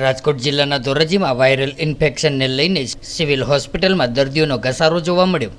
રાજકોટ જિલ્લાના ધોરાજીમાં વાયરલ ઇન્ફેક્શનને લઈને સિવિલ હોસ્પિટલમાં દર્દીઓનો ઘસારો જોવા મળ્યો.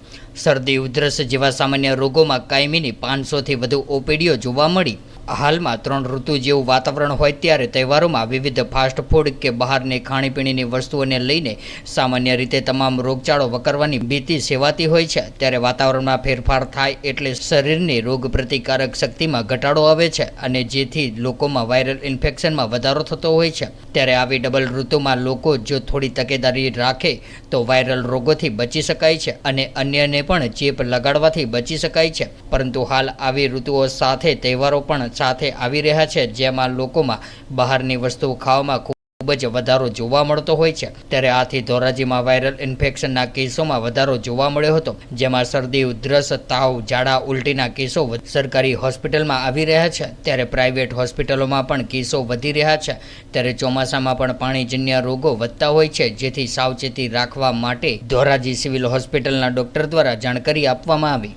શરદી, ઉધરસ જેવા સામાન્ય રોગોમાં કાયમીની પાંચસોથી વધુ ઓપીડીઓ જોવા મળી. હાલમાં ત્રણ ઋતુ જેવું વાતાવરણ હોય ત્યારે તહેવારોમાં વિવિધ ફાસ્ટ ફૂડ કે બહારની ખાણીપીણીની વસ્તુઓને લઈને સામાન્ય રીતે તમામ રોગચાળો વકરવાની ભીતિ સેવાતી હોય છે. ત્યારે વાતાવરણમાં ફેરફાર થાય એટલે શરીરની રોગ પ્રતિકારક શક્તિમાં ઘટાડો આવે છે અને જેથી લોકોમાં વાયરલ ઇન્ફેક્શનમાં વધારો થતો હોય છે. ત્યારે આવી ડબલ ઋતુમાં લોકો જો થોડી તકેદારી રાખે તો વાયરલ રોગોથી બચી શકાય છે અને અન્યને પણ ચેપ લગાડવાથી બચી શકાય છે. પરંતુ હાલ આવી ઋતુઓ સાથે તહેવારો પણ સાથે આવી રહ્યા છે, જેમાં લોકોમાં બહારની વસ્તુઓ ખાવામાં ખૂબ જ વધારો જોવા મળતો હોય છે. ત્યારે આથી ધોરાજીમાં વાયરલ ઇન્ફેક્શનના કેસોમાં વધારો જોવા મળ્યો હતો, જેમાં શરદી, ઉધરસ, તાવ, ઝાડા ઉલટીના કેસો સરકારી હોસ્પિટલમાં આવી રહ્યા છે. ત્યારે પ્રાઇવેટ હોસ્પિટલોમાં પણ કેસો વધી રહ્યા છે. ત્યારે ચોમાસામાં પણ પાણીજન્ય રોગો વધતા હોય છે, જેથી સાવચેતી રાખવા માટે ધોરાજી સિવિલ હોસ્પિટલના ડોક્ટર દ્વારા જાણકારી આપવામાં આવી.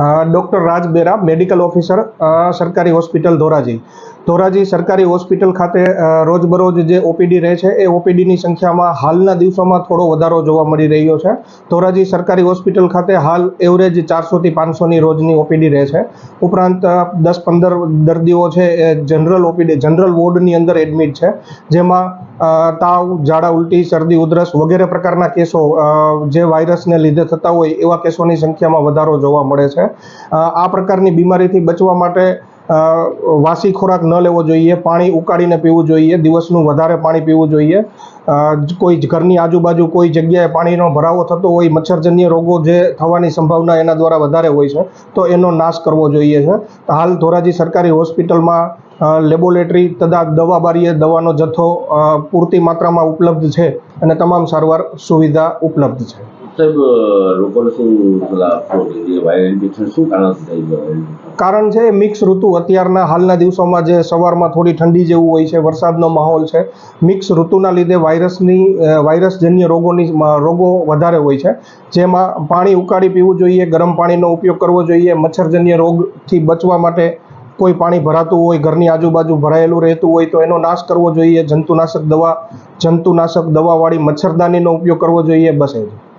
Doctor Raj Bera medical officer સરકારી હોસ્પિટલ ધોરાજી. ધોરાજી સરકારી હોસ્પિટલ ખાતે રોજબરોજ જે ઓપીડી રહે છે, એ ઓપીડીની સંખ્યામાં હાલના દિવસોમાં થોડો વધારો જોવા મળી રહ્યો છે. ધોરાજી સરકારી હોસ્પિટલ ખાતે હાલ એવરેજ ચારસોથી પાંચસોની રોજની ઓપીડી રહે છે. ઉપરાંત દસ પંદર દર્દીઓ છે, એ જનરલ ઓપીડી, જનરલ વોર્ડની અંદર એડમિટ છે. જેમાં તાવ, ઝાડા ઉલટી, શરદી, ઉધરસ વગેરે પ્રકારના કેસો જે વાયરસને લીધે થતા હોય એવા કેસોની સંખ્યામાં વધારો જોવા મળે છે. આ પ્રકારની બીમારીથી બચવા માટે વાસી ખોરાક ન લેવો જોઈએ, પાણી ઉકાળીને પીવું જોઈએ, દિવસનું વધારે પાણી પીવું જોઈએ. કોઈ ઘરની આજુબાજુ કોઈ જગ્યાએ પાણીનો ભરાવો થતો હોય, મચ્છરજન્ય રોગો જે થવાની સંભાવના એના દ્વારા વધારે હોય છે, તો એનો નાશ કરવો જોઈએ છે. હાલ ધોરાજી સરકારી હોસ્પિટલમાં લેબોરેટરી તથા દવા બારીએ દવાનો જથ્થો પૂરતી માત્રામાં ઉપલબ્ધ છે અને તમામ સારવાર સુવિધા ઉપલબ્ધ છે. કારણ છે મિક્સ ઋતુ. અત્યારના હાલના દિવસોમાં જે સવારમાં થોડી ઠંડી જેવું હોય છે, વરસાદનો માહોલ છે, મિક્સ ઋતુના લીધે વાયરસની વાયરસજન્ય રોગોની રોગો વધારે હોય છે. જેમાં પાણી ઉકાળી પીવું જોઈએ, ગરમ પાણીનો ઉપયોગ કરવો જોઈએ, મચ્છરજન્ય રોગથી બચવા માટે કોઈ પાણી ભરાતું હોય, ઘરની આજુબાજુ ભરાયેલું રહેતું હોય તો એનો નાશ કરવો જોઈએ. જંતુનાશક દવા, જંતુનાશક દવાવાળી મચ્છરદાનીનો ઉપયોગ કરવો જોઈએ. બસ એ